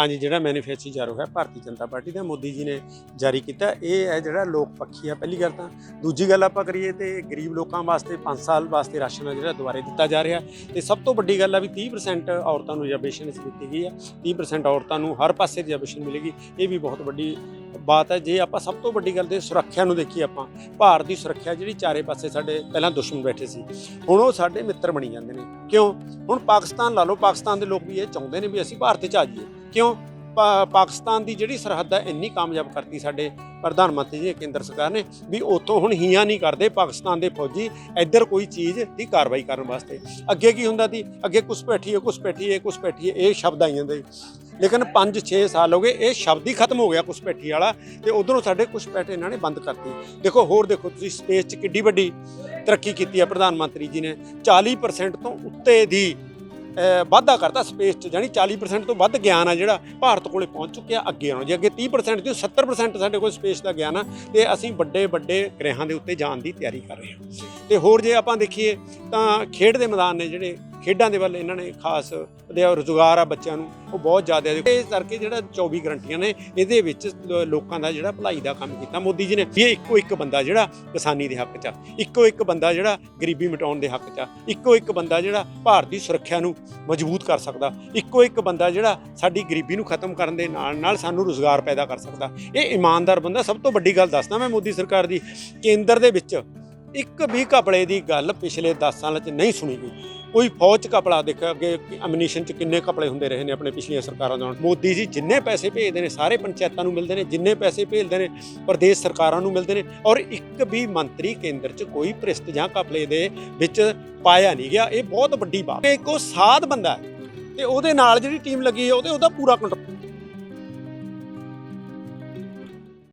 ਹਾਂਜੀ, ਜਿਹੜਾ ਮੈਨੀਫੈਸਟੋ ਜਾਰੀ ਹੋਇਆ ਭਾਰਤੀ ਜਨਤਾ ਪਾਰਟੀ ਦਾ, ਮੋਦੀ ਜੀ ਨੇ ਜਾਰੀ ਕੀਤਾ। ਇਹ ਹੈ ਜਿਹੜਾ ਲੋਕ ਪੱਖੀ ਆ, ਪਹਿਲੀ ਗੱਲ ਤਾਂ। ਦੂਜੀ ਗੱਲ ਆਪਾਂ ਕਰੀਏ ਤੇ ਗਰੀਬ ਲੋਕਾਂ ਵਾਸਤੇ 5 ਸਾਲ ਵਾਸਤੇ ਰਾਸ਼ਨ ਆ ਜਿਹੜਾ ਦੁਬਾਰੇ ਦਿੱਤਾ ਜਾ ਰਿਹਾ। ਤੇ ਸਭ ਤੋਂ ਵੱਡੀ ਗੱਲ ਆ ਵੀ 30% ਔਰਤਾਂ ਨੂੰ ਰਿਜ਼ਰਵੇਸ਼ਨ ਇਸ ਦਿੱਤੀ ਗਈ ਆ। 30% ਔਰਤਾਂ ਨੂੰ ਹਰ ਪਾਸੇ ਰਿਜ਼ਰਵੇਸ਼ਨ ਮਿਲੇਗੀ। ਇਹ ਵੀ ਬਹੁਤ ਵੱਡੀ ਬਾਤ ਹੈ, ਜੇ ਆਪਾਂ ਸਭ ਤੋਂ ਵੱਡੀ ਗੱਲ ਤੇ ਸੁਰੱਖਿਆ ਨੂੰ ਦੇਖੀਏ ਆਪਾਂ ਭਾਰਤ ਦੀ ਸੁਰੱਖਿਆ ਜਿਹੜੀ ਚਾਰੇ ਪਾਸੇ ਸਾਡੇ ਪਹਿਲਾਂ ਦੁਸ਼ਮਣ ਬੈਠੇ ਸੀ, ਹੁਣ ਉਹ ਸਾਡੇ ਮਿੱਤਰ ਬਣੀ ਜਾਂਦੇ ਨੇ। ਕਿਉਂ? ਹੁਣ ਪਾਕਿਸਤਾਨ ਲਾ ਲਓ, ਪਾਕਿਸਤਾਨ ਦੇ ਲੋਕ ਵੀ ਇਹ ਚਾਹੁੰਦੇ ਨੇ ਵੀ ਅਸੀਂ ਭਾਰਤ 'ਚ ਆ ਜਾਈਏ। ਕਿਉਂ? ਪਾ- ਪਾਕਿਸਤਾਨ ਦੀ ਜਿਹੜੀ ਸਰਹੱਦ ਹੈ, ਇੰਨੀ ਕਾਮਯਾਬ ਕਰਤੀ ਸਾਡੇ ਪ੍ਰਧਾਨ ਮੰਤਰੀ ਜੀ, ਕੇਂਦਰ ਸਰਕਾਰ ਨੇ, ਵੀ ਉੱਥੋਂ ਹੁਣ ਹੀਆਂ ਨਹੀਂ ਕਰਦੇ ਪਾਕਿਸਤਾਨ ਦੇ ਫੌਜੀ, ਇੱਧਰ ਕੋਈ ਚੀਜ਼ ਦੀ ਕਾਰਵਾਈ ਕਰਨ ਵਾਸਤੇ। ਅੱਗੇ ਕੀ ਹੁੰਦਾ ਸੀ? ਅੱਗੇ ਕੁਸਪੈਠੀ ਹੈ ਕੁਸਪੈਠੀ ਹੈ ਕੁਸਪੈਠੀ ਹੈ ਇਹ ਸ਼ਬਦ ਆਈ ਜਾਂਦੇ। ਲੇਕਿਨ 5-6 ਸਾਲ ਹੋ ਗਏ, ਇਹ ਸ਼ਬਦ ਹੀ ਖਤਮ ਹੋ ਗਿਆ ਕੁਸਪੈਠੀ ਵਾਲਾ ਤੇ ਉਧਰੋਂ ਸਾਡੇ ਕੁਸਪੈਠ ਇਹਨਾਂ ਨੇ ਬੰਦ ਕਰਤੀ। ਦੇਖੋ, ਹੋਰ ਦੇਖੋ, ਤੁਸੀਂ ਸਪੇਸ 'ਚ ਕਿੱਡੀ ਵੱਡੀ ਤਰੱਕੀ ਕੀਤੀ ਹੈ ਪ੍ਰਧਾਨ ਮੰਤਰੀ ਜੀ ਨੇ। 40% ਤੋਂ ਉੱਤੇ ਦੀ ਵਾਧਾ ਕਰਤਾ ਸਪੇਸ 'ਚ ਜਾਨੀ 40% ਤੋਂ ਵੱਧ ਗਿਆਨ ਆ ਜਿਹੜਾ ਭਾਰਤ ਕੋਲੇ ਪਹੁੰਚ ਚੁੱਕਿਆ ਅੱਗੇ ਆਉਣਾ ਜੇ ਅੱਗੇ 30% ਦੀ 70% ਸਾਡੇ ਕੋਲ ਸਪੇਸ ਦਾ ਗਿਆਨ ਆ, ਤੇ ਅਸੀਂ ਵੱਡੇ ਵੱਡੇ ਗ੍ਰਹਿਾਂ ਦੇ ਉੱਤੇ ਜਾਣ ਦੀ ਤਿਆਰੀ ਕਰ ਰਹੇ ਹਾਂ। ਤੇ ਹੋਰ ਜੇ ਆਪਾਂ ਦੇਖੀਏ, ਤਾਂ ਖੇਡ ਦੇ ਮੈਦਾਨ ਨੇ ਜਿਹੜੇ ਖੇਡਾਂ ਦੇ ਵੱਲ ਇਹਨਾਂ ਨੇ ਖਾਸ ਦੇ ਰੁਜ਼ਗਾਰ ਆ ਬੱਚਿਆਂ ਨੂੰ, ਉਹ ਬਹੁਤ ਜ਼ਿਆਦਾ ਹੈ। ਇਸ ਕਰਕੇ ਜਿਹੜਾ 24 ਗਰੰਟੀਆਂ ਨੇ, ਇਹਦੇ ਵਿੱਚ ਲੋਕਾਂ ਦਾ ਜਿਹੜਾ ਭਲਾਈ ਦਾ ਕੰਮ ਕੀਤਾ। ਮੋਦੀ ਜੀ ਨੇ ਵੀ ਇੱਕੋ ਇੱਕ ਬੰਦਾ ਜਿਹੜਾ ਕਿਸਾਨੀ ਦੇ ਹੱਕ 'ਚ ਆ। ਇੱਕੋ ਇੱਕ ਬੰਦਾ ਜਿਹੜਾ ਗਰੀਬੀ ਮਿਟਾਉਣ ਦੇ ਹੱਕ 'ਚ ਆ। ਇੱਕੋ ਇੱਕ ਬੰਦਾ ਜਿਹੜਾ ਭਾਰਤ ਦੀ ਸੁਰੱਖਿਆ ਨੂੰ ਮਜ਼ਬੂਤ ਕਰ ਸਕਦਾ। ਇੱਕੋ ਇੱਕ ਬੰਦਾ ਜਿਹੜਾ ਸਾਡੀ ਗਰੀਬੀ ਨੂੰ ਖਤਮ ਕਰਨ ਦੇ ਨਾਲ ਨਾਲ ਸਾਨੂੰ ਰੁਜ਼ਗਾਰ ਪੈਦਾ ਕਰ ਸਕਦਾ। ਇਹ ਇਮਾਨਦਾਰ ਬੰਦਾ ਸਭ ਤੋਂ ਵੱਡੀ ਗੱਲ ਦੱਸਦਾ ਮੈਂ ਮੋਦੀ ਸਰਕਾਰ ਦੀ। ਕੇਂਦਰ ਦੇ ਵਿੱਚ ਇੱਕ ਵੀ ਘਪਲੇ ਦੀ ਗੱਲ ਪਿਛਲੇ 10 ਸਾਲਾਂ 'ਚ ਨਹੀਂ ਸੁਣੀ ਗਈ। ਕੋਈ ਫੌਜ 'ਚ ਕਪੜਾ ਦੇਖਿਆ, ਅੱਗੇ ਐਮਨੀਸ਼ਨ 'ਚ ਕਿੰਨੇ ਕਪੜੇ ਹੁੰਦੇ ਰਹੇ ਨੇ ਆਪਣੇ ਪਿਛਲੀਆਂ ਸਰਕਾਰਾਂ ਦੌਰਾਨ। ਮੋਦੀ ਜੀ ਜਿੰਨੇ ਪੈਸੇ ਭੇਜਦੇ ਨੇ, ਸਾਰੇ ਪੰਚਾਇਤਾਂ ਨੂੰ ਮਿਲਦੇ ਨੇ, ਜਿੰਨੇ ਪੈਸੇ ਭੇਜਦੇ ਨੇ, ਪ੍ਰਦੇਸ਼ ਸਰਕਾਰਾਂ ਨੂੰ ਮਿਲਦੇ ਨੇ, ਔਰ ਇੱਕ ਵੀ ਮੰਤਰੀ ਕੇਂਦਰ 'ਚ ਕੋਈ ਭ੍ਰਿਸ਼ਟ ਜਾਂ ਕਪੜੇ ਦੇ ਵਿੱਚ ਪਾਇਆ ਨਹੀਂ ਗਿਆ। ਇਹ ਬਹੁਤ ਵੱਡੀ ਬਾਤ ਹੈ। ਇੱਕੋ ਸਾਧ ਬੰਦਾ ਹੈ, ਤੇ ਉਹਦੇ ਨਾਲ ਜਿਹੜੀ ਟੀਮ ਲੱਗੀ ਹੈ, ਉਹਦੇ ਉਹਦਾ ਪੂਰਾ ਕੰਟਰੋਲ